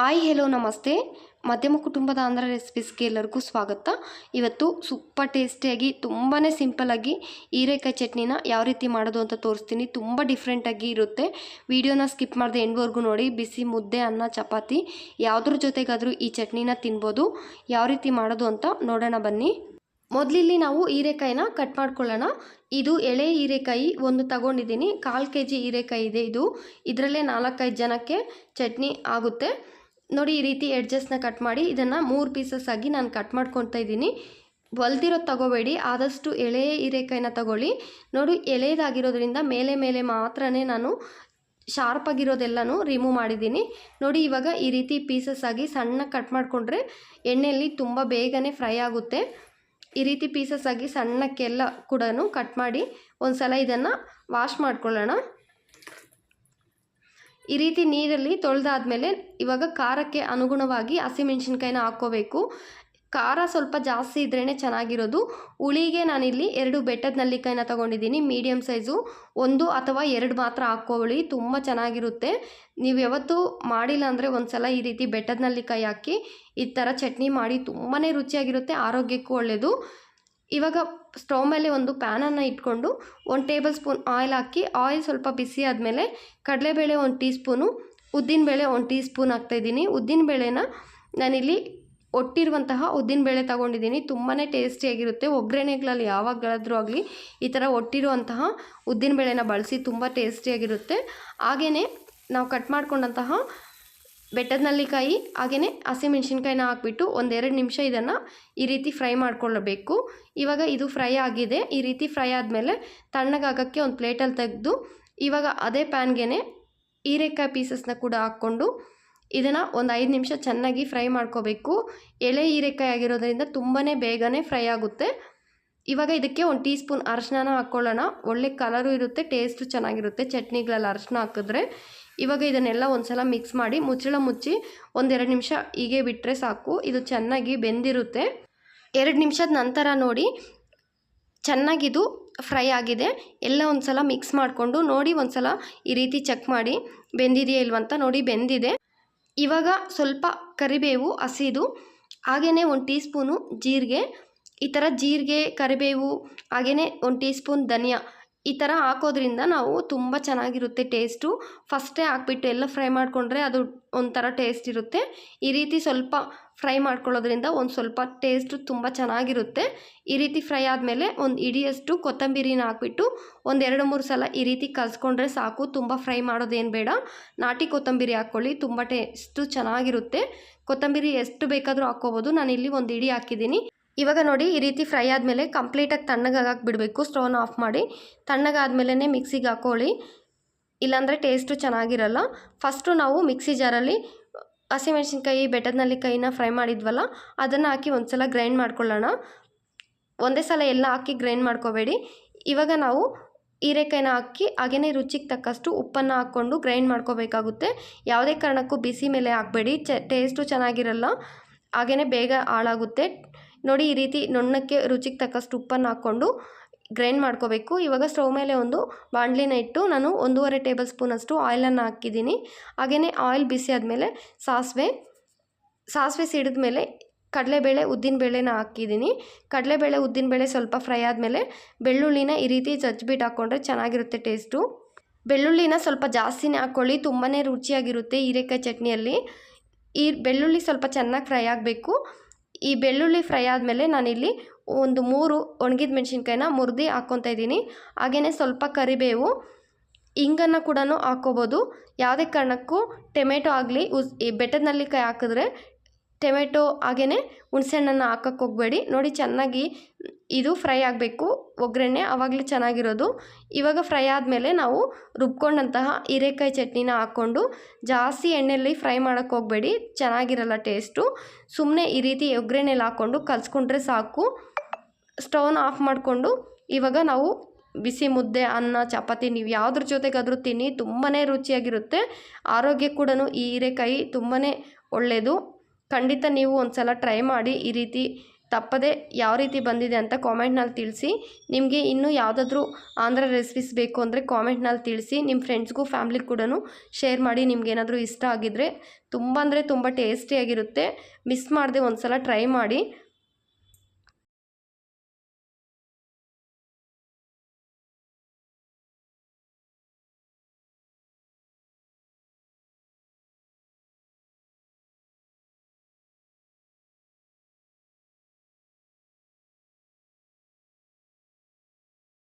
Hi hello ನಮಸ್ತೆ. ಮಧ್ಯಮ ಕುಟುಂಬದ ಆಂಧ್ರ ರೆಸಿಪೀಸ್ಗೆ ಎಲ್ಲರಿಗೂ ಸ್ವಾಗತ. ಇವತ್ತು ಸೂಪರ್ ಟೇಸ್ಟಿಯಾಗಿ ತುಂಬಾ ಸಿಂಪಲಾಗಿ ಹೀರೆಕಾಯಿ ಚಟ್ನಿನ ಯಾವ ರೀತಿ ಮಾಡೋದು ಅಂತ ತೋರಿಸ್ತೀನಿ. ತುಂಬ ಡಿಫ್ರೆಂಟಾಗಿ ಇರುತ್ತೆ. ವಿಡಿಯೋನ ಸ್ಕಿಪ್ ಮಾಡಿದೆ ಎಂಡ್ವರೆಗೂ ನೋಡಿ. ಬಿಸಿ ಮುದ್ದೆ, ಅನ್ನ, ಚಪಾತಿ, ಯಾವುದ್ರ ಜೊತೆಗಾದರೂ ಈ ಚಟ್ನಿನ ತಿನ್ಬೋದು. ಯಾವ ರೀತಿ ಮಾಡೋದು ಅಂತ ನೋಡೋಣ ಬನ್ನಿ. ಮೊದಲಿಲ್ಲಿ ನಾವು ಹೀರೆಕಾಯಿನ ಕಟ್ ಮಾಡ್ಕೊಳ್ಳೋಣ. ಇದು ಎಳೆ ಹೀರೆಕಾಯಿ ಒಂದು ತಗೊಂಡಿದ್ದೀನಿ. ಕಾಲು ಕೆ ಜಿ ಹೀರೆಕಾಯಿ ಇದೆ ಇದು. ಇದರಲ್ಲೇ ನಾಲ್ಕೈದು ಜನಕ್ಕೆ ಚಟ್ನಿ ಆಗುತ್ತೆ. ನೋಡಿ ಈ ರೀತಿ ಎಡ್ಜಸ್ನ ಕಟ್ ಮಾಡಿ ಇದನ್ನು ಮೂರು ಪೀಸಸ್ ಆಗಿ ನಾನು ಕಟ್ ಮಾಡ್ಕೊತಾ ಇದ್ದೀನಿ. ಹೊಲ್ದಿರೋದು ತಗೋಬೇಡಿ, ಆದಷ್ಟು ಎಳೆ ಹೀರೆಕಾಯಿನ ತಗೊಳ್ಳಿ. ನೋಡಿ, ಎಳೆಯದಾಗಿರೋದ್ರಿಂದ ಮೇಲೆ ಮೇಲೆ ಮಾತ್ರನೇ ನಾನು ಶಾರ್ಪಾಗಿರೋದೆಲ್ಲನೂ ರಿಮೂವ್ ಮಾಡಿದ್ದೀನಿ. ನೋಡಿ, ಇವಾಗ ಈ ರೀತಿ ಪೀಸಸ್ ಆಗಿ ಸಣ್ಣ ಕಟ್ ಮಾಡಿಕೊಂಡ್ರೆ ಎಣ್ಣೆಯಲ್ಲಿ ತುಂಬ ಬೇಗನೆ ಫ್ರೈ ಆಗುತ್ತೆ. ಈ ರೀತಿ ಪೀಸಸ್ ಆಗಿ ಸಣ್ಣಕ್ಕೆಲ್ಲ ಕೂಡ ಕಟ್ ಮಾಡಿ ಒಂದು ಸಲ ಇದನ್ನು ವಾಶ್ ಮಾಡ್ಕೊಳ್ಳೋಣ. ಈ ರೀತಿ ನೀರಲ್ಲಿ ತೊಳೆದಾದ್ಮೇಲೆ ಇವಾಗ ಖಾರಕ್ಕೆ ಅನುಗುಣವಾಗಿ ಹಸಿಮೆಣ್ಸಿನ್ಕಾಯಿನ ಹಾಕ್ಕೋಬೇಕು. ಖಾರ ಸ್ವಲ್ಪ ಜಾಸ್ತಿ ಇದ್ರೇ ಚೆನ್ನಾಗಿರೋದು. ಹುಳಿಗೆ ನಾನಿಲ್ಲಿ ಎರಡು ಬೆಟ್ಟದ ನಲ್ಲಿಕಾಯಿನ ತೊಗೊಂಡಿದ್ದೀನಿ ಮೀಡಿಯಮ್ ಸೈಜು. ಒಂದು ಅಥವಾ ಎರಡು ಮಾತ್ರ ಹಾಕ್ಕೊಳ್ಳಿ ತುಂಬ ಚೆನ್ನಾಗಿರುತ್ತೆ. ನೀವು ಯಾವತ್ತೂ ಮಾಡಿಲ್ಲ ಅಂದರೆ ಒಂದು ಸಲ ಈ ರೀತಿ ಬೆಟ್ಟದ ನಲ್ಲಿಕಾಯಿ ಹಾಕಿ ಈ ಥರ ಚಟ್ನಿ ಮಾಡಿ ತುಂಬಾ ರುಚಿಯಾಗಿರುತ್ತೆ, ಆರೋಗ್ಯಕ್ಕೂ ಒಳ್ಳೆಯದು ಇವಾಗ ಸ್ಟವ್ ಮೇಲೆ ಒಂದು ಪ್ಯಾನನ್ನು ಇಟ್ಕೊಂಡು ಒಂದು ಟೇಬಲ್ ಸ್ಪೂನ್ ಆಯಿಲ್ ಹಾಕಿ, ಆಯಿಲ್ ಸ್ವಲ್ಪ ಬಿಸಿ ಆದಮೇಲೆ ಕಡಲೆಬೇಳೆ ಒಂದು ಟೀ ಸ್ಪೂನು ಉದ್ದಿನಬೇಳೆ ಒಂದು ಟೀ ಸ್ಪೂನ್ ಹಾಕ್ತಾಯಿದ್ದೀನಿ ಉದ್ದಿನಬೇಳೆನ ನಾನಿಲ್ಲಿ ಒಟ್ಟಿರುವಂತಹ ಉದ್ದಿನಬೇಳೆ ತಗೊಂಡಿದ್ದೀನಿ. ತುಂಬಾ ಟೇಸ್ಟಿಯಾಗಿರುತ್ತೆ. ಒಗ್ಗರಣೆಗಳಲ್ಲಿ ಯಾವಾಗಲಾದರೂ ಆಗಲಿ ಈ ಥರ ಒಟ್ಟಿರುವಂತಹ ಉದ್ದಿನಬೇಳೆನ ಬಳಸಿ ತುಂಬ ಟೇಸ್ಟಿಯಾಗಿರುತ್ತೆ. ಹಾಗೆಯೇ ನಾವು ಕಟ್ ಮಾಡ್ಕೊಂಡಂತಹ ಬೆಟ್ಟದ ನಲ್ಲಿಕಾಯಿ ಹಾಗೆಯೇ ಹಸಿಮೆಣ್ಸಿನ್ಕಾಯಿನ ಹಾಕ್ಬಿಟ್ಟು ಒಂದೆರಡು ನಿಮಿಷ ಇದನ್ನು ಈ ರೀತಿ ಫ್ರೈ ಮಾಡ್ಕೊಳ್ಳಬೇಕು ಇವಾಗ ಇದು ಫ್ರೈ ಆಗಿದೆ. ಈ ರೀತಿ ಫ್ರೈ ಆದಮೇಲೆ ತಣ್ಣಗಾಗೋಕ್ಕೆ ಒಂದು ಪ್ಲೇಟಲ್ಲಿ ತೆಗೆದು, ಇವಾಗ ಅದೇ ಪ್ಯಾನ್ಗೆ ಹೀರೆಕಾಯಿ ಪೀಸಸ್ನ ಕೂಡ ಹಾಕ್ಕೊಂಡು ಇದನ್ನು ಒಂದು ಐದು ನಿಮಿಷ ಚೆನ್ನಾಗಿ ಫ್ರೈ ಮಾಡ್ಕೋಬೇಕು. ಎಳೆ ಹೀರೆಕಾಯಿ ಆಗಿರೋದ್ರಿಂದ ತುಂಬಾ ಬೇಗನೆ ಫ್ರೈ ಆಗುತ್ತೆ. ಇವಾಗ ಇದಕ್ಕೆ ಒಂದು ಟೀ ಸ್ಪೂನ್ ಅರಶಿನ ಹಾಕ್ಕೊಳ್ಳೋಣ ಒಳ್ಳೆ ಕಲರು ಇರುತ್ತೆ, ಟೇಸ್ಟು ಚೆನ್ನಾಗಿರುತ್ತೆ. ಚಟ್ನಿಗಳಲ್ಲಿ ಅರಶಿನ ಹಾಕಿದ್ರೆ ಇವಾಗ ಇದನ್ನೆಲ್ಲ ಒಂದು ಸಲ ಮಿಕ್ಸ್ ಮಾಡಿ ಮುಚ್ಚಳ ಮುಚ್ಚಿ ಒಂದೆರಡು ನಿಮಿಷ ಹೀಗೆ ಬಿಟ್ಟರೆ ಸಾಕು. ಇದು ಚೆನ್ನಾಗಿ ಬೆಂದಿರುತ್ತೆ. ಎರಡು ನಿಮಿಷದ ನಂತರ ನೋಡಿ, ಚೆನ್ನಾಗಿದು ಫ್ರೈ ಆಗಿದೆ. ಎಲ್ಲ ಒಂದು ಸಲ ಮಿಕ್ಸ್ ಮಾಡಿಕೊಂಡು ನೋಡಿ ಒಂದು ಸಲ ಈ ರೀತಿ ಚೆಕ್ ಮಾಡಿ, ಬೆಂದಿದೆಯಾ ಇಲ್ವಂತ ನೋಡಿ ಬೆಂದಿದೆ. ಇವಾಗ ಸ್ವಲ್ಪ ಕರಿಬೇವು ಹಸಿದು ಹಾಗೆಯೇ ಒಂದು ಟೀ ಸ್ಪೂನು ಜೀರಿಗೆ ಈ ಥರ ಜೀರಿಗೆ, ಕರಿಬೇವು, ಹಾಗೆಯೇ ಒಂದು ಟೀ ಸ್ಪೂನ್ ಧನಿಯಾ ಈ ಥರ ಹಾಕೋದ್ರಿಂದ ನಾವು ತುಂಬ ಚೆನ್ನಾಗಿರುತ್ತೆ ಟೇಸ್ಟು. ಫಸ್ಟೇ ಹಾಕ್ಬಿಟ್ಟು ಎಲ್ಲ ಫ್ರೈ ಮಾಡಿಕೊಂಡ್ರೆ ಅದು ಒಂಥರ ಟೇಸ್ಟ್ ಇರುತ್ತೆ. ಈ ರೀತಿ ಸ್ವಲ್ಪ ಫ್ರೈ ಮಾಡ್ಕೊಳ್ಳೋದ್ರಿಂದ ಒಂದು ಸ್ವಲ್ಪ ಟೇಸ್ಟು ತುಂಬ ಚೆನ್ನಾಗಿರುತ್ತೆ. ಈ ರೀತಿ ಫ್ರೈ ಆದಮೇಲೆ ಒಂದು ಇಡಿಯಷ್ಟು ಕೊತ್ತಂಬರಿನ ಹಾಕ್ಬಿಟ್ಟು ಒಂದು ಎರಡು ಮೂರು ಸಲ ಈ ರೀತಿ ಕಲ್ಸ್ಕೊಂಡ್ರೆ ಸಾಕು. ತುಂಬ ಫ್ರೈ ಮಾಡೋದೇನು ಬೇಡ. ನಾಟಿ ಕೊತ್ತಂಬರಿ ಹಾಕ್ಕೊಳ್ಳಿ, ತುಂಬ ಟೇಸ್ಟು ಚೆನ್ನಾಗಿರುತ್ತೆ. ಕೊತ್ತಂಬರಿ ಎಷ್ಟು ಬೇಕಾದರೂ ಹಾಕ್ಕೋಬೋದು. ಇಲ್ಲಿ ಒಂದು ಇಡಿ ಹಾಕಿದ್ದೀನಿ. ಇವಾಗ ನೋಡಿ ಈ ರೀತಿ ಫ್ರೈ ಆದಮೇಲೆ ಕಂಪ್ಲೀಟಾಗಿ ತಣ್ಣಗಾಗಕ್ಕೆ ಬಿಡಬೇಕು ಸ್ಟೋನ್ ಆಫ್ ಮಾಡಿ ತಣ್ಣಗಾದ್ಮೇಲೆ ಮಿಕ್ಸಿಗೆ ಹಾಕೊಳ್ಳಿ. ಇಲ್ಲಾಂದರೆ ಟೇಸ್ಟು ಚೆನ್ನಾಗಿರಲ್ಲ. ಫಸ್ಟು ನಾವು ಮಿಕ್ಸಿ ಜಾರಲ್ಲಿ ಹಸಿಮೆಣ್ಸಿನ್ಕಾಯಿ ಬೆಟ್ಟದ ಕೈನ ಫ್ರೈ ಮಾಡಿದ್ವಲ್ಲ, ಅದನ್ನು ಹಾಕಿ ಒಂದು ಸಲ ಗ್ರೈಂಡ್ ಮಾಡ್ಕೊಳ್ಳೋಣ. ಒಂದೇ ಸಲ ಎಲ್ಲ ಹಾಕಿ ಗ್ರೈಂಡ್ ಮಾಡ್ಕೋಬೇಡಿ. ಇವಾಗ ನಾವು ಹೀರೆಕಾಯಿನ ಹಾಕಿ ಹಾಗೆಯೇ ರುಚಿಗೆ ತಕ್ಕಷ್ಟು ಉಪ್ಪನ್ನು ಹಾಕ್ಕೊಂಡು ಗ್ರೈಂಡ್ ಮಾಡ್ಕೋಬೇಕಾಗುತ್ತೆ. ಯಾವುದೇ ಕಾರಣಕ್ಕೂ ಬಿಸಿ ಮೇಲೆ ಹಾಕಬೇಡಿ. ಚ ಟೇಸ್ಟು ಚೆನ್ನಾಗಿರಲ್ಲ. ಹಾಗೆಯೇ ಬೇಗ ಹಾಳಾಗುತ್ತೆ. ನೋಡಿ ಈ ರೀತಿ ನುಣ್ಣಕ್ಕೆ ರುಚಿಗೆ ತಕ್ಕಷ್ಟು ಉಪ್ಪನ್ನು ಹಾಕ್ಕೊಂಡು ಗ್ರೈಂಡ್ ಮಾಡ್ಕೋಬೇಕು. ಇವಾಗ ಸ್ಟವ್ ಮೇಲೆ ಒಂದು ಬಾಣಲಿನ ಇಟ್ಟು ನಾನು ಒಂದೂವರೆ ಟೇಬಲ್ ಸ್ಪೂನಷ್ಟು ಆಯಿಲನ್ನು ಹಾಕಿದ್ದೀನಿ. ಹಾಗೆಯೇ ಆಯಿಲ್ ಬಿಸಿ ಆದಮೇಲೆ ಸಾಸಿವೆ ಸಾಸಿವೆ ಸಿಡಿದ ಮೇಲೆ ಕಡಲೆಬೇಳೆ ಉದ್ದಿನಬೇಳೆನ ಹಾಕಿದ್ದೀನಿ. ಕಡಲೆಬೇಳೆ ಉದ್ದಿನಬೇಳೆ ಸ್ವಲ್ಪ ಫ್ರೈ ಆದಮೇಲೆ ಬೆಳ್ಳುಳ್ಳಿನ ಈ ರೀತಿ ಜಜ್ಬಿಟ್ಟು ಹಾಕ್ಕೊಂಡ್ರೆ ಚೆನ್ನಾಗಿರುತ್ತೆ ಟೇಸ್ಟು ಬೆಳ್ಳುಳ್ಳಿನ ಸ್ವಲ್ಪ ಜಾಸ್ತಿನೇ ಹಾಕ್ಕೊಳ್ಳಿ ತುಂಬಾ ರುಚಿಯಾಗಿರುತ್ತೆ ಹೀರೆಕಾಯಿ ಚಟ್ನಿಯಲ್ಲಿ. ಈ ಬೆಳ್ಳುಳ್ಳಿ ಸ್ವಲ್ಪ ಚೆನ್ನಾಗಿ ಫ್ರೈ ಆಗಬೇಕು. ಈ ಬೆಳ್ಳುಳ್ಳಿ ಫ್ರೈ ಆದಮೇಲೆ ನಾನಿಲ್ಲಿ ಒಂದು ಮೂರು ಒಣಗಿದ ಮೆಣಸಿನ್ಕಾಯಿನ ಮುರಿದು ಹಾಕ್ಕೊತಾ ಇದ್ದೀನಿ. ಹಾಗೆಯೇ ಸ್ವಲ್ಪ ಕರಿಬೇವು, ಇಂಗನ್ನು ಕೂಡ ಹಾಕ್ಕೋಬೋದು. ಯಾವುದೇ ಕಾರಣಕ್ಕೂ ಟೊಮೆಟೊ ಆಗಲಿ, ಉಸ್ ಈ ಬೆಟ್ಟದ ನಲ್ಲಿಕಾಯಿ ಹಾಕಿದ್ರೆ ಟೊಮೆಟೊ ಹಾಗೆಯೇ ಹುಣಸೆಹಣ್ಣನ್ನು ಹಾಕಕ್ಕೆ ಹೋಗಬೇಡಿ. ನೋಡಿ ಚೆನ್ನಾಗಿ ಇದು ಫ್ರೈ ಆಗಬೇಕು. ಒಗ್ಗರಣೆ ಆವಾಗಲೇ ಚೆನ್ನಾಗಿರೋದು. ಇವಾಗ ಫ್ರೈ ಆದಮೇಲೆ ನಾವು ರುಬ್ಕೊಂಡಂತಹ ಹೀರೆಕಾಯಿ ಚಟ್ನಿನ ಹಾಕ್ಕೊಂಡು ಜಾಸ್ತಿ ಎಣ್ಣೆಯಲ್ಲಿ ಫ್ರೈ ಮಾಡೋಕ್ಕೆ ಹೋಗಬೇಡಿ. ಚೆನ್ನಾಗಿರಲ್ಲ ಟೇಸ್ಟು. ಸುಮ್ಮನೆ ಈ ರೀತಿ ಒಗ್ಗರಣೆಲಿ ಹಾಕ್ಕೊಂಡು ಕಲಿಸ್ಕೊಂಡ್ರೆ ಸಾಕು. ಸ್ಟವ್ನ ಆಫ್ ಮಾಡಿಕೊಂಡು ಇವಾಗ ನಾವು ಬಿಸಿ ಮುದ್ದೆ, ಅನ್ನ, ಚಪಾತಿ ನೀವು ಯಾವುದ್ರ ಜೊತೆಗಾದರೂ ತಿನ್ನಿ ತುಂಬಾ ರುಚಿಯಾಗಿರುತ್ತೆ. ಆರೋಗ್ಯ ಕೂಡ ಈ ಹೀರೆಕಾಯಿ ತುಂಬಾ ಒಳ್ಳೆಯದು ಖಂಡಿತ ನೀವು ಒಂದು ಸಲ ಟ್ರೈ ಮಾಡಿ ಈ ರೀತಿ ತಪ್ಪದೆ ಯಾವ ರೀತಿ ಬಂದಿದೆ ಅಂತ ಕಾಮೆಂಟ್ನಲ್ಲಿ ತಿಳಿಸಿ. ನಿಮಗೆ ಇನ್ನೂ ಯಾವುದಾದ್ರೂ ಆಂಧ್ರ ರೆಸಿಪೀಸ್ ಬೇಕು ಅಂದರೆ ಕಾಮೆಂಟ್ನಲ್ಲಿ ತಿಳಿಸಿ. ನಿಮ್ಮ ಫ್ರೆಂಡ್ಸ್ಗೂ ಫ್ಯಾಮ್ಲಿಗೆ ಕೂಡ ಶೇರ್ ಮಾಡಿ ನಿಮ್ಗೇನಾದರೂ ಇಷ್ಟ ಆಗಿದ್ದರೆ ತುಂಬ ಅಂದರೆ ತುಂಬ ಟೇಸ್ಟಿಯಾಗಿರುತ್ತೆ ಮಿಸ್ ಮಾಡದೆ ಒಂದು ಸಲ ಟ್ರೈ ಮಾಡಿ.